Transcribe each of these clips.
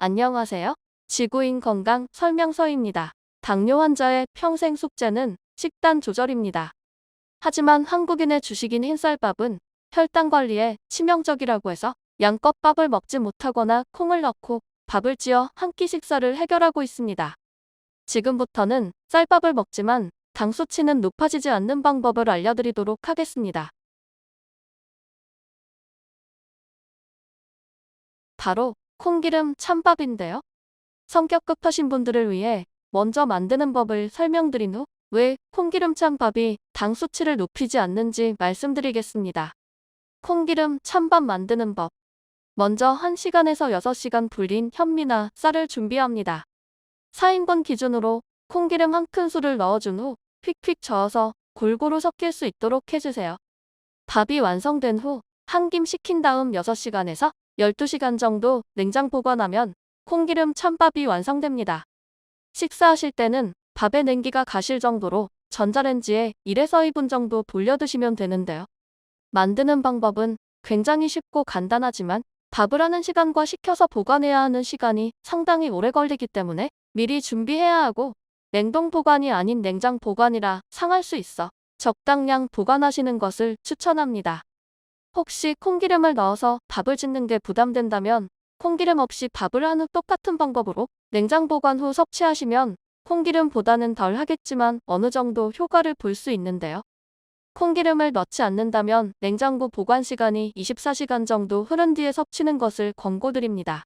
안녕하세요. 지구인 건강 설명서입니다. 당뇨 환자의 평생 숙제는 식단 조절입니다. 하지만 한국인의 주식인 흰쌀밥은 혈당 관리에 치명적이라고 해서 양껏 밥을 먹지 못하거나 콩을 넣고 밥을 지어 한 끼 식사를 해결하고 있습니다. 지금부터는 쌀밥을 먹지만 당 수치는 높아지지 않는 방법을 알려드리도록 하겠습니다. 바로 콩기름 찬밥인데요. 성격 급 하신 분들을 위해 먼저 만드는 법을 설명드린 후 왜 콩기름 찬밥이 당 수치를 높이지 않는지 말씀드리겠습니다. 콩기름 찬밥 만드는 법. 먼저 1시간에서 6시간 불린 현미나 쌀을 준비합니다. 4인분 기준으로 콩기름 한 큰술을 넣어준 후 휙휙 저어서 골고루 섞일 수 있도록 해주세요. 밥이 완성된 후 한 김 식힌 다음 6시간에서 12시간 정도 냉장 보관하면 콩기름 찬밥이 완성됩니다. 식사하실 때는 밥에 냉기가 가실 정도로 전자레인지에 1에서 2분 정도 돌려 드시면 되는데요. 만드는 방법은 굉장히 쉽고 간단하지만 밥을 하는 시간과 식혀서 보관해야 하는 시간이 상당히 오래 걸리기 때문에 미리 준비해야 하고 냉동 보관이 아닌 냉장 보관이라 상할 수 있어 적당량 보관하시는 것을 추천합니다. 혹시 콩기름을 넣어서 밥을 짓는 게 부담된다면 콩기름 없이 밥을 한 후 똑같은 방법으로 냉장 보관 후 섭취하시면 콩기름보다는 덜 하겠지만 어느 정도 효과를 볼 수 있는데요. 콩기름을 넣지 않는다면 냉장고 보관 시간이 24시간 정도 흐른 뒤에 섭취는 것을 권고드립니다.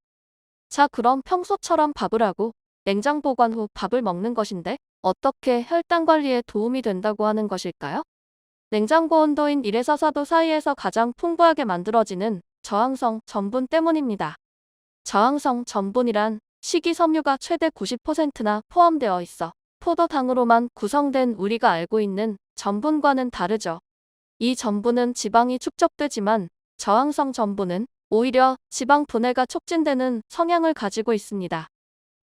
자 그럼 평소처럼 밥을 하고 냉장 보관 후 밥을 먹는 것인데 어떻게 혈당 관리에 도움이 된다고 하는 것일까요? 냉장고 온도인 1에서 4도 사이에서 가장 풍부하게 만들어지는 저항성 전분 때문입니다. 저항성 전분이란 식이섬유가 최대 90%나 포함되어 있어 포도당으로만 구성된 우리가 알고 있는 전분과는 다르죠. 이 전분은 지방이 축적되지만 저항성 전분은 오히려 지방 분해가 촉진되는 성향을 가지고 있습니다.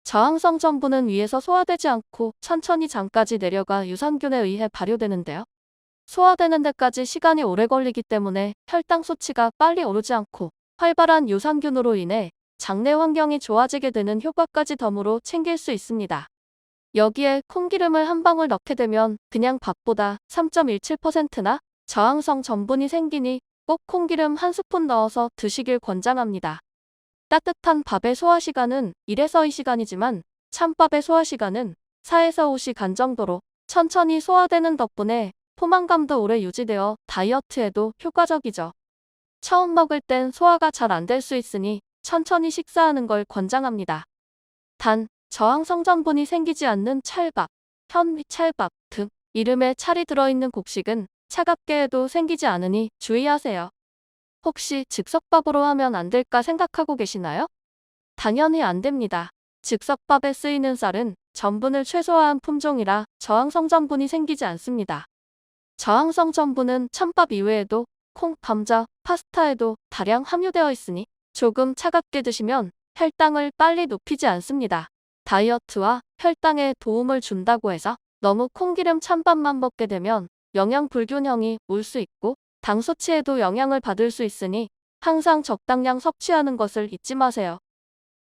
저항성 전분은 위에서 소화되지 않고 천천히 장까지 내려가 유산균에 의해 발효되는데요. 소화되는 데까지 시간이 오래 걸리기 때문에 혈당 수치가 빨리 오르지 않고 활발한 유산균으로 인해 장내 환경이 좋아지게 되는 효과까지 덤으로 챙길 수 있습니다. 여기에 콩기름을 한 방울 넣게 되면 그냥 밥보다 3.17%나 저항성 전분이 생기니 꼭 콩기름 한 스푼 넣어서 드시길 권장합니다. 따뜻한 밥의 소화 시간은 1에서 2시간이지만 찬밥의 소화 시간은 4에서 5시간 정도로 천천히 소화되는 덕분에 포만감도 오래 유지되어 다이어트에도 효과적이죠. 처음 먹을 땐 소화가 잘 안 될 수 있으니 천천히 식사하는 걸 권장합니다. 단, 저항성 전분이 생기지 않는 찰밥, 현미 찰밥 등 이름에 찰이 들어있는 곡식은 차갑게 해도 생기지 않으니 주의하세요. 혹시 즉석밥으로 하면 안 될까 생각하고 계시나요? 당연히 안 됩니다. 즉석밥에 쓰이는 쌀은 전분을 최소화한 품종이라 저항성 전분이 생기지 않습니다. 저항성 전분은 찬밥 이외에도 콩, 감자, 파스타에도 다량 함유되어 있으니 조금 차갑게 드시면 혈당을 빨리 높이지 않습니다. 다이어트와 혈당에 도움을 준다고 해서 너무 콩기름 찬밥만 먹게 되면 영양 불균형이 올 수 있고 당 수치에도 영향을 받을 수 있으니 항상 적당량 섭취하는 것을 잊지 마세요.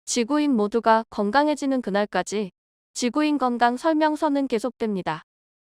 지구인 모두가 건강해지는 그날까지 지구인 건강 설명서는 계속됩니다.